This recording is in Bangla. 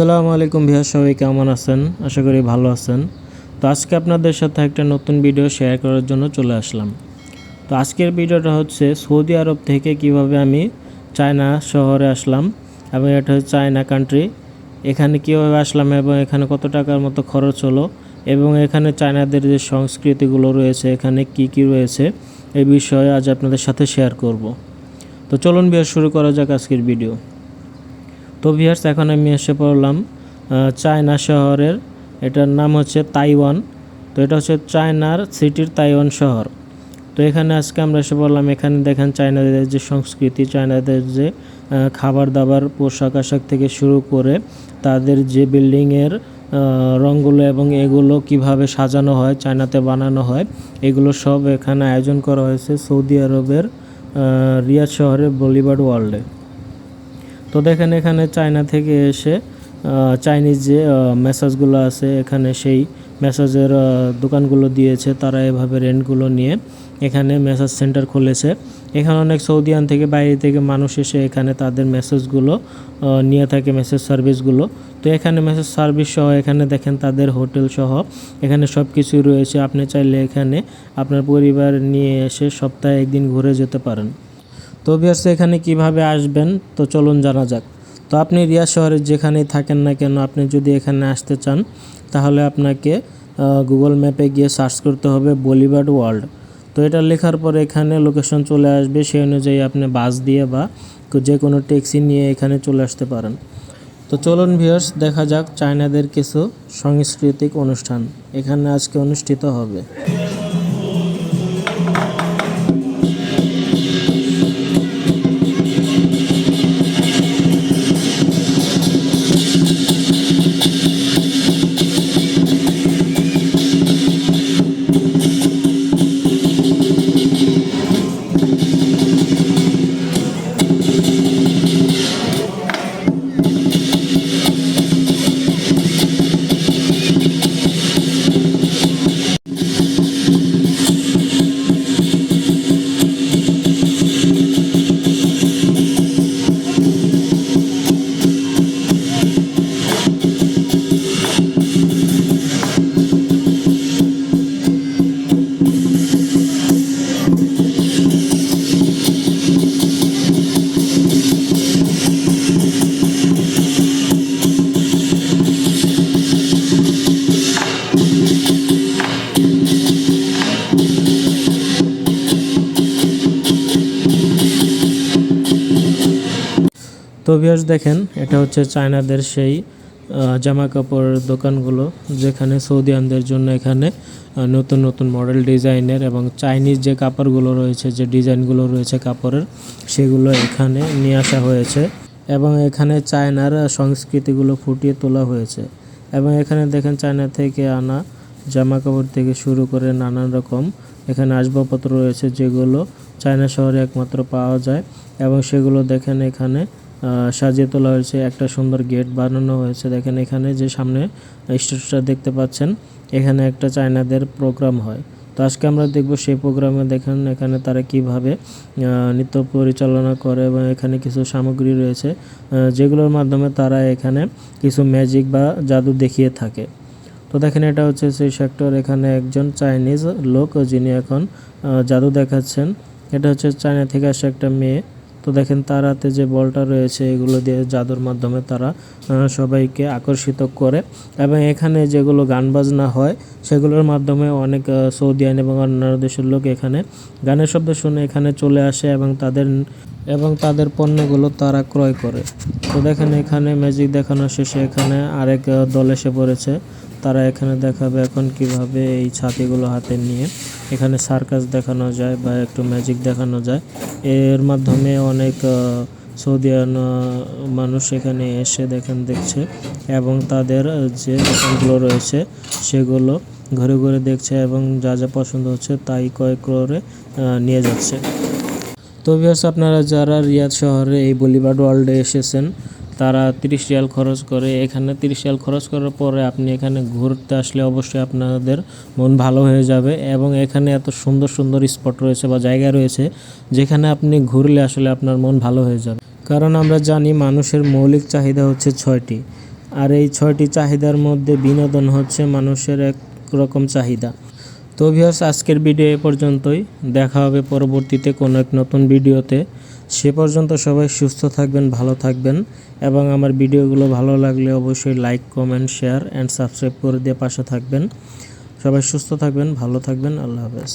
আসসালামু আলাইকুম ভিয়া সবাই কেমন আছেন? আশা করি ভালো আছেন। তো আজকে আপনাদের সাথে একটা নতুন ভিডিও শেয়ার করার জন্য চলে আসলাম। তো আজকের ভিডিওটা হচ্ছে সৌদি আরব থেকে কীভাবে আমি চায়না শহরে আসলাম এবং এটা হচ্ছে চায়না কান্ট্রি এখানে কীভাবে আসলাম এবং এখানে কত টাকার মতো খরচ হলো এবং এখানে চায়নাদের যে সংস্কৃতিগুলো রয়েছে, এখানে কি কি রয়েছে এই বিষয়ে আজ আপনাদের সাথে শেয়ার করব। তো চলুন বিয়ার শুরু করা যাক আজকের ভিডিও। তো ভিয়ার্স এখন আমি এসে পড়লাম চায়না শহরের, এটার নাম হচ্ছে তাইওয়ান। তো এটা হচ্ছে চায়নার সিটির তাইওয়ান শহর। তো এখানে আজকে আমরা এসে পড়লাম, এখানে দেখেন চায়নাদের যে সংস্কৃতি, চায়নাদের যে খাবার দাবার পোশাক আশাক থেকে শুরু করে তাদের যে বিল্ডিংয়ের রঙগুলো এবং এগুলো কীভাবে সাজানো হয়, চায়নাতে বানানো হয়, এগুলো সব এখানে আয়োজন করা হয়েছে সৌদি আরবের রিয়াদ শহরের বলিউড ওয়ার্ল্ডে। তো দেখেন এখানে চায়না থেকে এসে চাইনিজ যে মেসাজগুলো আছে, এখানে সেই মেসাজের দোকানগুলো দিয়েছে, তারা এভাবে রেন্টগুলো নিয়ে এখানে মেসাজ সেন্টার খুলেছে। এখানে অনেক সৌদিয়ান থেকে, বাইরে থেকে মানুষ এসে এখানে তাদের মেসেজগুলো নিয়ে থাকে মেসেজ সার্ভিসগুলো তো এখানে মেসেজ সার্ভিস সহ, এখানে দেখেন তাদের হোটেল সহ, এখানে সব কিছুই রয়েছে। আপনি চাইলে এখানে আপনার পরিবার নিয়ে এসে সপ্তাহে একদিন ঘুরে যেতে পারেন। তো বিয়ার্স এখানে কীভাবে আসবেন? তো চলুন জানা যাক। তো আপনি রিয়াদ শহরে যেখানেই থাকেন না কেন, আপনি যদি এখানে আসতে চান, তাহলে আপনাকে গুগল ম্যাপে গিয়ে সার্চ করতে হবে বলিউড ওয়ার্ল্ড তো এটা লেখার পর এখানে লোকেশন চলে আসবে, সেই অনুযায়ী আপনি বাস দিয়ে বা যে কোনো ট্যাক্সি নিয়ে এখানে চলে আসতে পারেন। তো চলুন ভিউয়ার্স দেখা যাক চায়নাদের কিছু সাংস্কৃতিক অনুষ্ঠান। এখানে আজকে অনুষ্ঠিত হবে। তো ভিউয়ার্স দেখেন, এটা হচ্ছে চায়নাদের সেই জামা কাপড়ের দোকানগুলো, যেখানে সৌদিয়ানদের জন্য এখানে নতুন নতুন মডেল ডিজাইনের এবং চাইনিজ যে কাপড়গুলো রয়েছে, যে ডিজাইনগুলো রয়েছে কাপড়ের, সেগুলো এখানে নিয়ে আসা হয়েছে এবং এখানে চায়নার সংস্কৃতিগুলো ফুটিয়ে তোলা হয়েছে এবং এখানে দেখেন চায়না থেকে আনা জামা কাপড় থেকে শুরু করে নানান রকম এখানে আসবাবপত্র রয়েছে যেগুলো চায়না শহরে একমাত্র পাওয়া যায় এবং সেগুলো দেখেন এখানে সাজিয়ে তোলা হয়েছে, একটা সুন্দর গেট বানানো হয়েছে। দেখেন এখানে যে সামনে স্ট্যাচুটা দেখতে পাচ্ছেন, এখানে একটা চায়নাদের প্রোগ্রাম হয়। তো আজকে আমরা দেখব সেই প্রোগ্রামে দেখেন এখানে তারা কীভাবে নৃত্য পরিচালনা করে এবং এখানে কিছু সামগ্রী রয়েছে যেগুলোর মাধ্যমে তারা এখানে কিছু ম্যাজিক বা জাদু দেখিয়ে থাকে। তো দেখেন এটা হচ্ছে সেই সেক্টর এখানে একজন চাইনিজ লোক যিনি এখন জাদু দেখাচ্ছেন। এটা হচ্ছে চায়না থেকে আসা একটা মেয়ে। তো দেখেন তার হাতে যে বলটা রয়েছে এগুলো দিয়ে জাদুর মাধ্যমে তারা সবাইকে আকর্ষিত করে। এবং এখানে যেগুলো গান বাজনা হয় সেগুলোর মাধ্যমে অনেক আহ, সৌদিয়ান এবং অন্যান্য দেশের লোক এখানে গানের শব্দ শুনে এখানে চলে আসে এবং তাদের এবং তাদের পণ্যগুলো তারা ক্রয় করে। তো দেখেন এখানে ম্যাজিক দেখানো শেষে এখানে আরেক দল এসে পড়েছে। তারা এখানে দেখাবে এখন কীভাবে এই ছাতিগুলো হাতে নিয়ে এখানে সার্কাস দেখানো যায় বা একটু ম্যাজিক দেখানো যায়। এর মাধ্যমে অনেক সৌদি মানুষ এখানে এসে দেখেন, দেখছে এবং তাদের যে দোকানগুলো রয়েছে সেগুলো ঘুরে ঘুরে দেখছে এবং যা যা পছন্দ হচ্ছে তাই ক্রয় করে নিয়ে যাচ্ছে। তো আপনারা যারা রিয়াদ শহরে এই বলিউড ওয়ার্ল্ডে এসেছেন তারা তিরিশ রিয়াল খরচ করে, এখানে তিরিশ রিয়াল খরচ করার পরে আপনি এখানে ঘুরতে আসলে অবশ্যই আপনাদের মন ভালো হয়ে যাবে এবং এখানে এত সুন্দর সুন্দর স্পট রয়েছে বা জায়গা রয়েছে যেখানে আপনি ঘুরলে আসলে আপনার মন ভালো হয়ে যাবে। কারণ আমরা জানি মানুষের মৌলিক চাহিদা হচ্ছে ছয়টি, আর এই ছয়টি চাহিদার মধ্যে বিনোদন হচ্ছে মানুষের এক রকম চাহিদা। তো ভিউয়ার্স আজকের ভিডিও এ পর্যন্তই। দেখা হবে পরবর্তীতে কোনো এক নতুন ভিডিওতে সে পর্যন্ত সবাই সুস্থ থাকবেন, ভালো থাকবেন এবং আমার ভিডিওগুলো ভালো লাগলে অবশ্যই like comment share and subscribe করে দিয়ে পাশে থাকবেন। সবাই সুস্থ থাকবেন, ভালো থাকবেন, আল্লাহ হাফেজ।